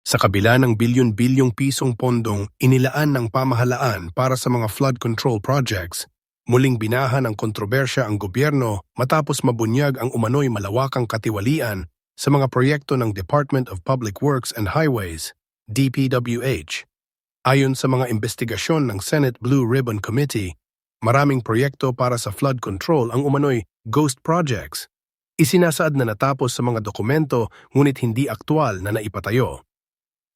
Sa kabila ng bilyon-bilyong pisong pondong inilaan ng pamahalaan para sa mga flood control projects, muling binahan ng kontrobersya ang gobyerno matapos mabunyag ang umano'y malawakang katiwalian sa mga proyekto ng Department of Public Works and Highways, DPWH. Ayon sa mga investigasyon ng Senate Blue Ribbon Committee, maraming proyekto para sa flood control ang umano'y ghost projects. Isinasaad na natapos sa mga dokumento ngunit hindi aktwal na naipatayo.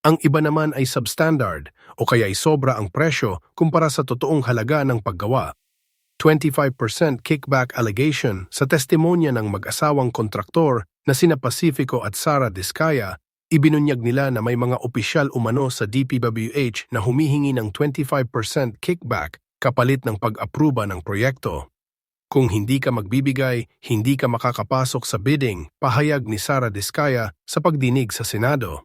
Ang iba naman ay substandard o kaya ay sobra ang presyo kumpara sa totoong halaga ng paggawa. 25% kickback allegation sa testimonya ng mag-asawang kontraktor na sina Pacifico at Sara Discaya, ibinunyag nila na may mga opisyal umano sa DPWH na humihingi ng 25% kickback kapalit ng pag-apruba ng proyekto. Kung hindi ka magbibigay, hindi ka makakapasok sa bidding, pahayag ni Sara Discaya sa pagdinig sa Senado.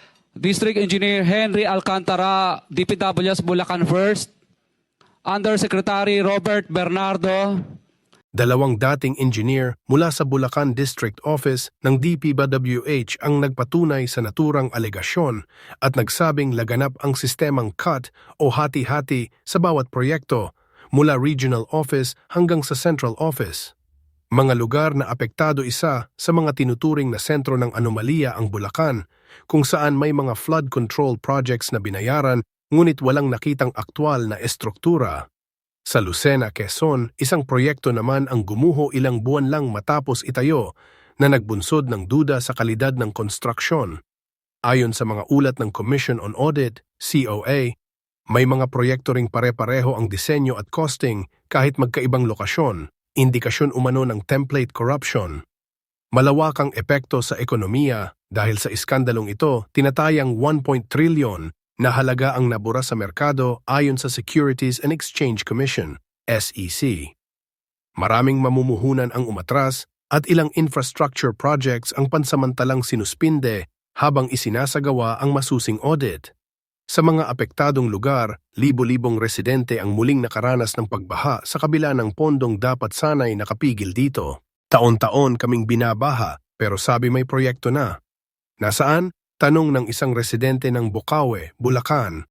District Engineer Henry Alcantara, DPWS Bulacan First, Undersecretary Robert Bernardo, Dalawang dating engineer mula sa Bulacan District Office ng DPWH ang nagpatunay sa naturang alegasyon at nagsabing laganap ang sistemang cut o hati-hati sa bawat proyekto mula Regional Office hanggang sa Central Office. Mga lugar na apektado isa sa mga tinuturing na sentro ng anomalya ang Bulacan kung saan may mga flood control projects na binayaran ngunit walang nakitang aktwal na estruktura. Sa Lucena, Quezon, isang proyekto naman ang gumuho ilang buwan lang matapos itayo na nagbunsod ng duda sa kalidad ng konstruksyon. Ayon sa mga ulat ng Commission on Audit, COA, may mga proyekto ring pare-pareho ang disenyo at costing kahit magkaibang lokasyon, indikasyon umano ng template corruption. Malawakang epekto sa ekonomiya dahil sa iskandalong ito, tinatayang 1. trilyon na halaga ang nabura sa merkado ayon sa Securities and Exchange Commission, SEC. Maraming mamumuhunan ang umatras at ilang infrastructure projects ang pansamantalang sinuspinde habang isinasagawa ang masusing audit. Sa mga apektadong lugar, libo-libong residente ang muling nakaranas ng pagbaha sa kabila ng pondong dapat sanay nakapigil dito. Taon-taon kaming binabaha pero sabi may proyekto na. Nasaan? Tanong ng isang residente ng Bukawe, Bulacan.